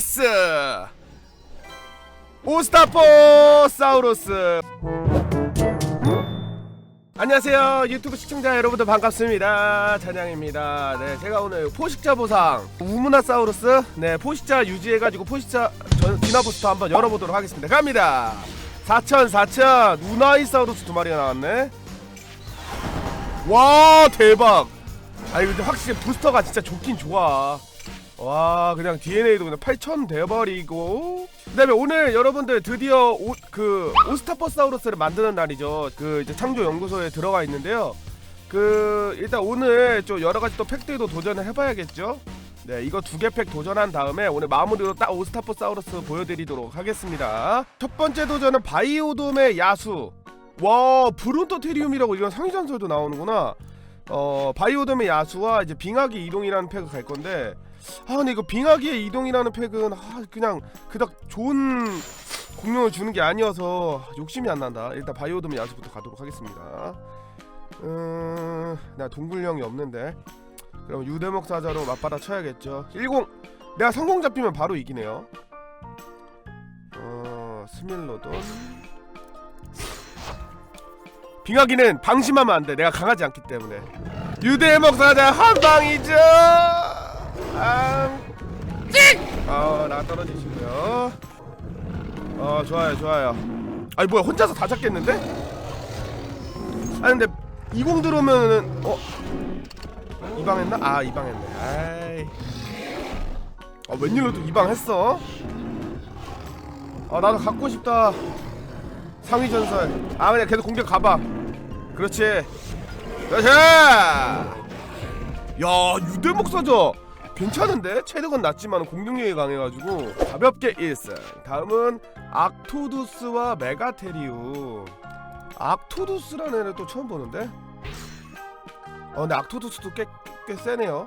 예스 오스타포사우루스. 안녕하세요. 유튜브 시청자 여러분들 반갑습니다. 찬양입니다. 네 제가 오늘 포식자 보상 우무나사우루스. 네 포식자 유지해가지고 포식자 전 디나부스터 한번 열어보도록 하겠습니다. 갑니다. 4천 4천. 우나이사우루스 두 마리가 나왔네. 와 대박. 아니 근데 확실히 부스터가 진짜 좋긴 좋아 와 그냥 DNA도 그냥 8천 돼버리고. 그다음에 오늘 여러분들 드디어 오, 그 오스타퍼사우루스를 만드는 날이죠. 그 이제 창조 연구소에 들어가 있는데요. 그 일단 오늘 좀 여러 가지 또 팩들도 도전을 해봐야겠죠. 네 이거 두 개 팩 도전한 다음에 오늘 마무리로 딱 오스타퍼사우루스 보여드리도록 하겠습니다. 첫 번째 도전은 바이오돔의 야수. 와 브룬토테리움이라고 이런 상위전설도 나오는구나 어 바이오돔의 야수와 이제 빙하기 이동이라는 팩을 갈 건데 아 근데 이거 빙하기의 이동이라는 팩은 아 그냥 그닥 좋은 공룡을 주는 게 아니어서 욕심이 안 난다. 일단 바이오돔의 야수부터 가도록 하겠습니다. 음 나 동굴령이 없는데. 그럼 유대목 사자로 맞받아 쳐야겠죠. 10 내가 성공 잡히면 바로 이기네요. 어 스밀로돈 빙하기는 방심하면 안 돼. 내가 강하지 않기 때문에. 유대목 사자 한 방이죠. 앙. 찍. 어, 나 떨어지시고요. 어, 좋아요, 좋아요. 아니 뭐야, 혼자서 다 잡겠는데? 아 근데 이공 들어오면은 어 이방했나? 아 이방했네. 아이. 아 웬일로 또 이방했어? 아 나도 갖고 싶다. 상위 전설. 아 그냥 계속 공격 가봐. 그렇지. 그렇지. 야 유대목 사자 괜찮은데 체력은 낮지만 공격력이 강해가지고 가볍게 1승. 다음은 악토두스와 메가테리움. 악토두스라는 애를 또 처음 보는데. 어 근데 악토두스도 꽤, 꽤 세네요.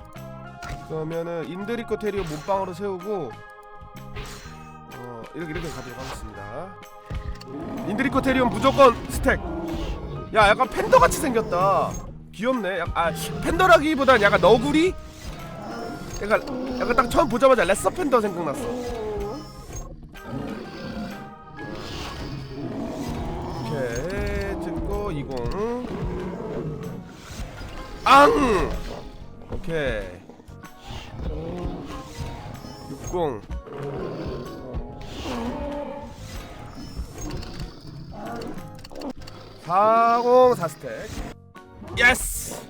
그러면은 인드리코 테리움 몸빵으로 세우고 어 이렇게 이렇게 가도록 하겠습니다. 인드리코 테리움 무조건 스택. 야, 약간 팬더 같이 생겼다. 귀엽네. 약, 아, 팬더라기보단 약간 너구리? 약간 약간 딱 처음 보자마자 레서 팬더 생각났어. 오케이, 찍고 20. 앙! 오케이. 60. 사공 4스택. 예스!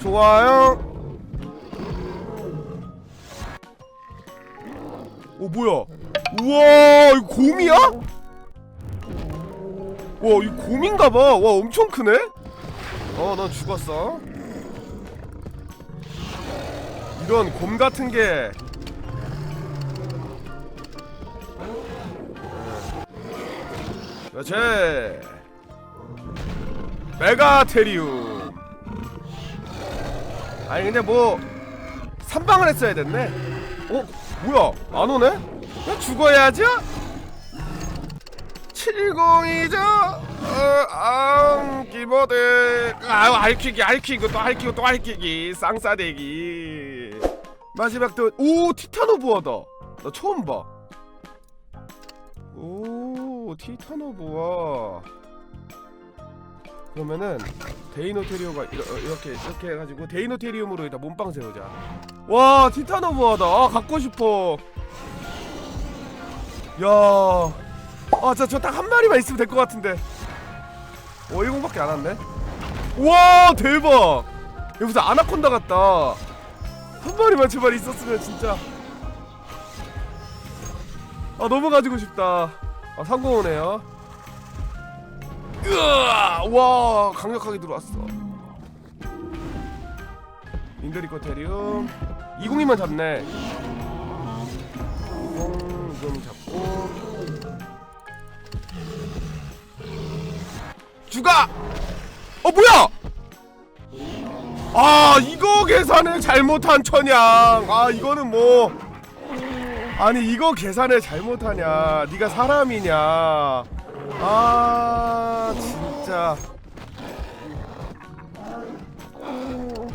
좋아요. 오 뭐야? 우와 이거 곰이야? 와 이거 곰인가봐. 와 엄청 크네? 어넌 죽었어. 이런 곰 같은 게 그렇지 메가테리움 아니 근데 뭐 3방을 했어야 됐네 어? 뭐야 안 오네? 야, 죽어야죠? 70이죠? 어, 아, 키보드 아유 할퀴기 할퀴고 또 할퀴고 또 할퀴기 쌍싸대기 마지막 또 오 티타노부어다 나 처음 봐오 티타노브와 그러면은 데이노테리오가 이러, 어, 이렇게 이렇게 해가지고 데이노테리움으로 일단 몸빵 세우자. 와 티타노브하다. 아 갖고 싶어. 야아저저 딱한 마리만 있으면 될 것 같은데. 어 일공밖에 안 왔네. 와 대박. 여기 무슨 아나콘다 같다. 한 마리만 제발 있었으면 진짜. 아 너무 가지고 싶다. 아 상공오네요. 와 강력하게 들어왔어. 인드리코 테리움 202만 잡네. 20좀 잡고 주가. 어 뭐야? 아 이거 계산을 잘못한 천양. 아 이거는 뭐. 아니 이거 계산을 잘못하냐 네가 사람이냐 아 진짜 어.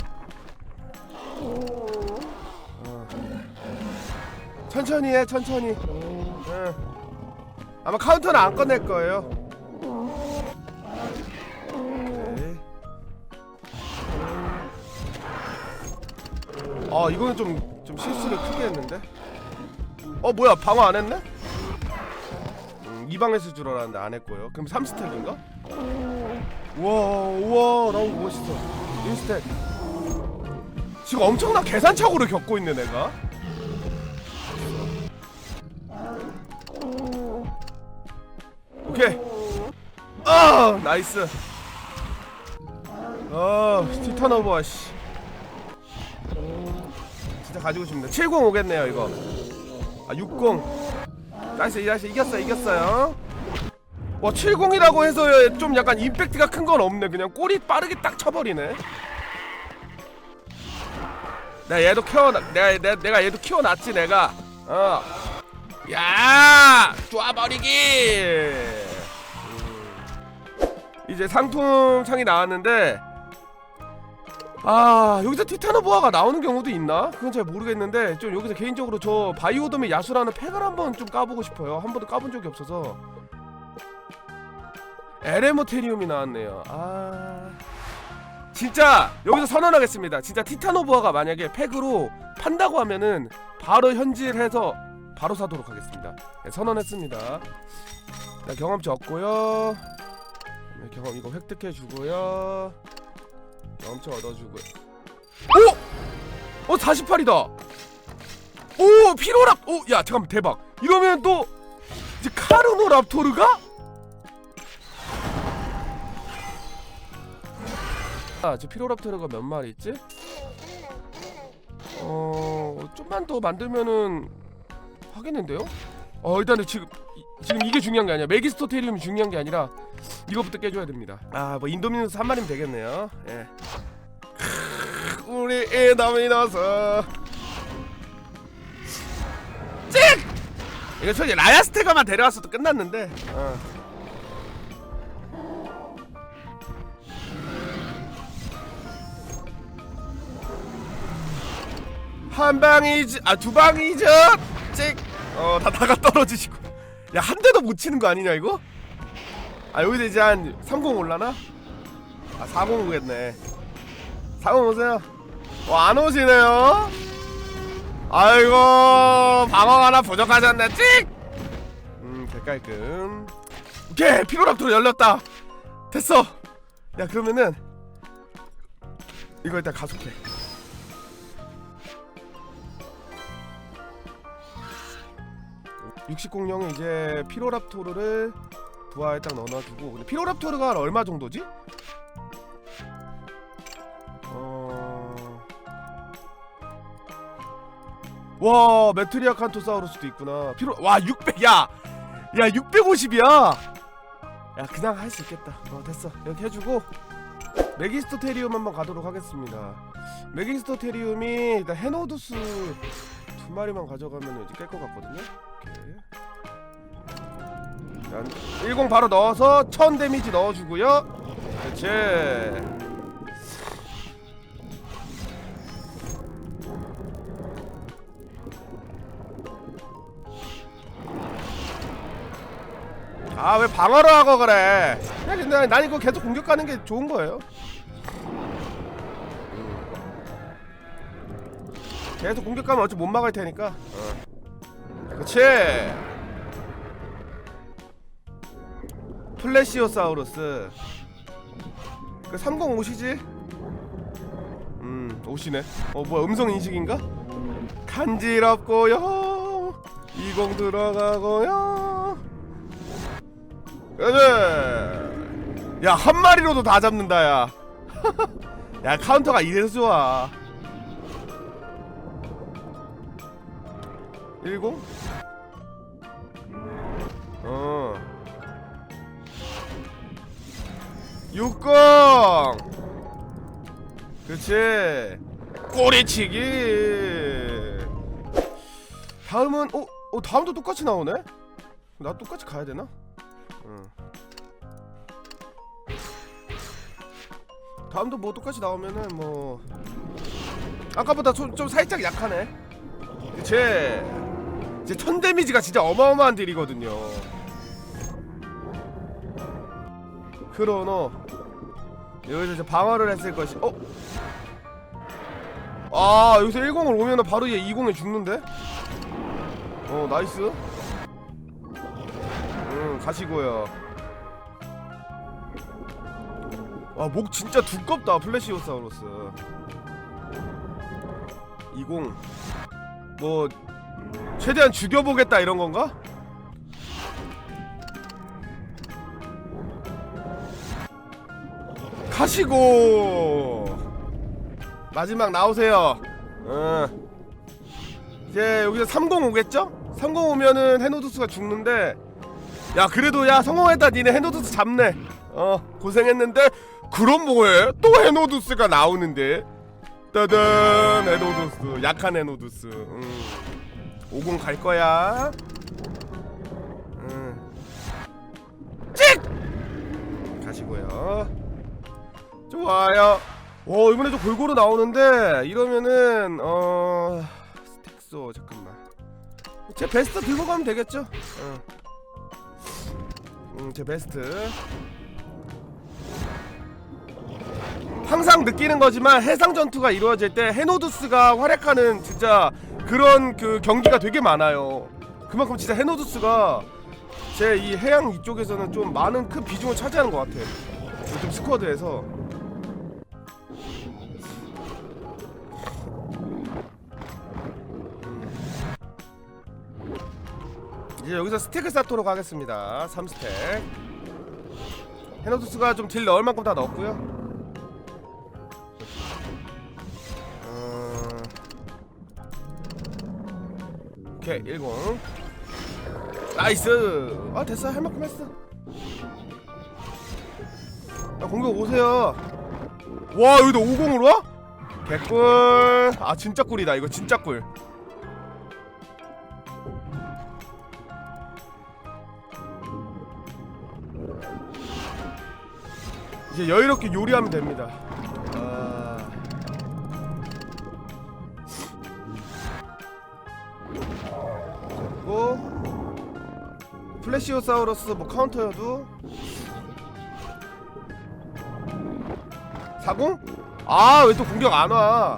천천히 해 천천히 응. 아마 카운터는 안 꺼낼 거예요. 아 이거는 좀 좀 실수를 크게 했는데 어 뭐야 방어 안 했네? 음, 이 방에서 줄 알았는데 안 했고요. 그럼 3스택인가? 우와 우와 너무 멋있어. 1스택. 지금 엄청난 계산착오를 겪고 있네 내가. 오케이. 아 나이스. 어 티탄 오버 씨. 진짜 가지고 싶네. 70 오겠네요 이거 아 60 나이스 나이스 이겼어 이겼어요. 와 70이라고 해서 좀 약간 임팩트가 큰 건 없네. 그냥 꼬리 빠르게 딱 쳐버리네. 내가 얘도 키워 내가 내가, 내가 얘도 키워놨지 내가. 어. 야 쪼아버리기. 음. 이제 상품창이 나왔는데 아 여기서 티타노보아가 나오는 경우도 있나? 그건 잘 모르겠는데 좀 여기서 개인적으로 저 바이오돔의 야수라는 팩을 한번 좀 까보고 싶어요. 한 번도 까본 적이 없어서. 에레모테리움이 나왔네요. 아. 진짜 여기서 선언하겠습니다. 진짜 티타노보아가 만약에 팩으로 판다고 하면은 바로 현질해서 바로 사도록 하겠습니다. 네, 선언했습니다. 자, 경험치 얻고요. 네, 경험 이거 획득해 주고요 경험치 얻어주고 오! 어 48이다 오 피로랍 오야 잠깐만 대박 이러면 또 이제 카르노 랍토르가 아, 저 피로랍토르가 몇 마리 있지? 어, 좀만 더 만들면은 하겠는데요? 어, 일단은 지금 이- 지금 이게 중요한 게 아니야. 메기스토테리움이 중요한 게 아니라 이거부터 깨줘야 됩니다. 아, 뭐 인도미누스 한 마리면 되겠네요. 예. 우리 인도미누스. 찍! 이거 솔직히 라야스테가만 데려왔어도 끝났는데. 어. 한 방이지 아두 방이죠 찍어다 다가 떨어지시고 야 한 대도 못 치는 거 아니냐 이거 아 여기서 이제 한 30 올라나? 아 40 오겠네. 40 오세요. 어안 오시네요. 아이고 방어 하나 부족하셨네. 찍 음 개깔끔. 오케이 피로락토로 열렸다. 됐어. 야 그러면은 이거 일단 가속해. 60공룡은 이제 피로랍토르를 부하에 딱 넣어놔주고 근데 피로랍토르가 얼마 정도지? 어... 와 메트리아 칸토사우루스도 있구나 피로 와 600! 야! 야 650이야! 야 그냥 할 수 있겠다 어 됐어 이렇게 해주고 메기스토테리움 한번 가도록 하겠습니다 메기스토테리움이 일단 헤노두스 두 마리만 가져가면 이제 깰 것 같거든요 오케이. 10 바로 넣어서 1000 데미지 넣어주고요. 그렇지. 아 왜 방어를 하고 그래? 야 근데 난 이거 계속 공격하는 게 좋은 거예요. 음. 계속 공격하면 어차피 못 막을 테니까. 어. 그렇 플래시오사우루스. 그 30 오시지? 음 오시네. 어 뭐야 음성 인식인가? 간지럽고요. 20 들어가고요. 야한 마리로도 다 잡는다 야. 야 카운터가 이래서 좋아. 10 60 그렇지 꼬리치기 다음은 어? 어 다음도 똑같이 나오네? 나 똑같이 가야 되나? 응. 다음도 뭐 똑같이 나오면은 뭐 아까보다 좀, 좀 살짝 약하네 그치 이제 천 데미지가 진짜 어마어마한 딜이거든요. 크로노 여기서 이제 방어를 했을 것이 어? 아 여기서 10을 오면 은 바로 얘 20에 죽는데? 어 나이스 음 가시고요 와목 진짜 두껍다 플래시오사우루스 20뭐 최대한 죽여보겠다 이런 건가? 가시고 마지막 나오세요. 어. 이제 여기서 30 오겠죠? 30 오면은 헤노두스가 죽는데 야 그래도 야 성공했다 니네 헤노두스 잡네 어 고생했는데 그럼 뭐해 또 헤노두스가 나오는데 따단 헤노두스 약한 헤노두스 음. 50 갈 거야 음. 찍 가시고요 좋아요 와 이번에 좀 골고루 나오는데 이러면은 어 스택소 잠깐만 제 베스트 들고 가면 되겠죠 어. 음, 제 베스트 항상 느끼는 거지만 해상 전투가 이루어질 때 헤노두스가 활약하는 진짜 그런 그 경기가 되게 많아요. 그만큼 진짜 헤노두스가 제 이 해양 이쪽에서는 좀 많은 큰 비중을 차지하는 것 같아요. 요즘 스쿼드에서 이제 여기서 스택을 쌓도록 하겠습니다. 3스택. 헤노두스가 좀 딜 넣을 만큼 다 넣었고요. 어... 오케이 10 나이스! 아 됐어. 할 만큼 했어. 야 공격 오세요. 와 여기도 50으로 와? 개꿀. 아 진짜 꿀이다. 이거 진짜 꿀 이제 여유롭게 요리하면 됩니다. 아... 그리고. 플래시오사우루스 뭐 카운터여도. 40? 아 왜 또 공격 안 와?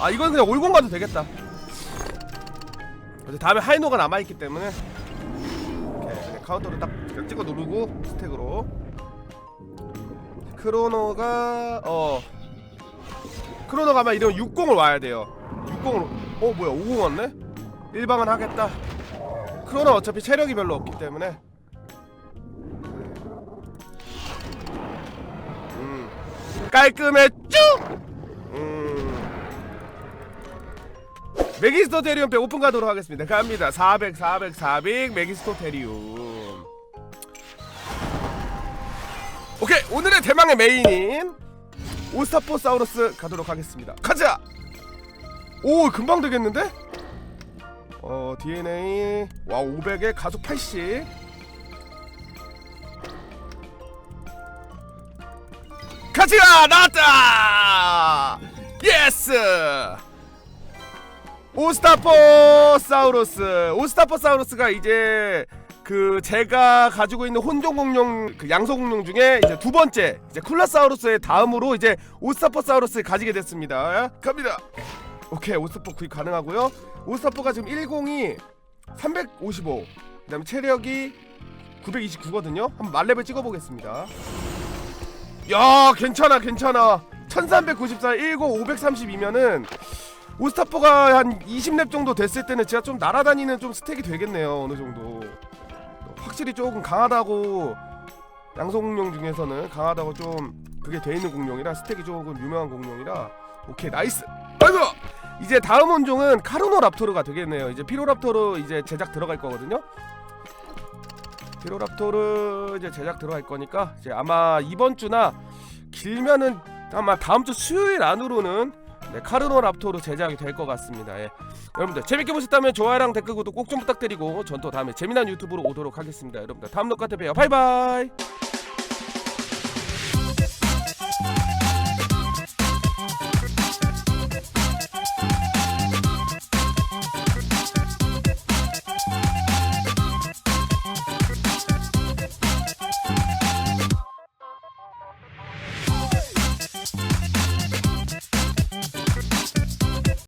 아 이건 그냥 올공 가도 되겠다. 근데 다음에 하이노가 남아 있기 때문에. 오케이. 그냥 카운터를 딱 찍어 누르고 스택으로 크로노가 어. 크로노가 아마 이러면 60을 와야 돼요. 60으로. 어 뭐야 50 왔네? 일방은 하겠다. 크로노 어차피 체력이 별로 없기 때문에. 음. 깔끔했죠? 음. 메기스토 테리움 배 오픈 가도록 하겠습니다. 갑니다. 400 400 400 메기스토 테리움 오케이 오늘의 대망의 메인인 오스타포사우루스 가도록 하겠습니다. 가자! 오 금방 되겠는데? 어 DNA 와 500에 가속 80 가지가 나왔다! 예스! 오스타포사우루스. 오스타포사우루스가 이제 그 제가 가지고 있는 혼종 공룡 그 양서 공룡 중에 이제 두 번째 이제 쿨라사우루스의 다음으로 이제 오스타포사우루스를 가지게 됐습니다. 갑니다. 오케이 오스타포 구입 가능하고요. 오스타포가 지금 10이 355 그다음에 체력이 929거든요. 한번 말렙을 찍어보겠습니다. 야 괜찮아 괜찮아. 1394 10 532면은 오스타포가 한 20렙 정도 됐을 때는 제가 좀 날아다니는 좀 스택이 되겠네요 어느 정도 확실히 조금 강하다고 양성 공룡 중에서는 강하다고 좀 그게 돼 있는 공룡이라 스택이 조금 유명한 공룡이라 오케이 나이스. 아이고! 이제 다음 원종은 카르노랍토르가 되겠네요. 이제 피로랍토르 이제 제작 들어갈 거거든요. 피로랍토르 이제 제작 들어갈 거니까 이제 아마 이번 주나 길면은 아마 다음 주 수요일 안으로는 네, 카르노랍토르 제작이 될 것 같습니다. 예. 여러분들 재밌게 보셨다면 좋아요랑 댓글 구독 꼭 좀 부탁드리고 전 또 다음에 재미난 유튜브로 오도록 하겠습니다. 여러분들 다음 녹화 때 봬요. 바이바이.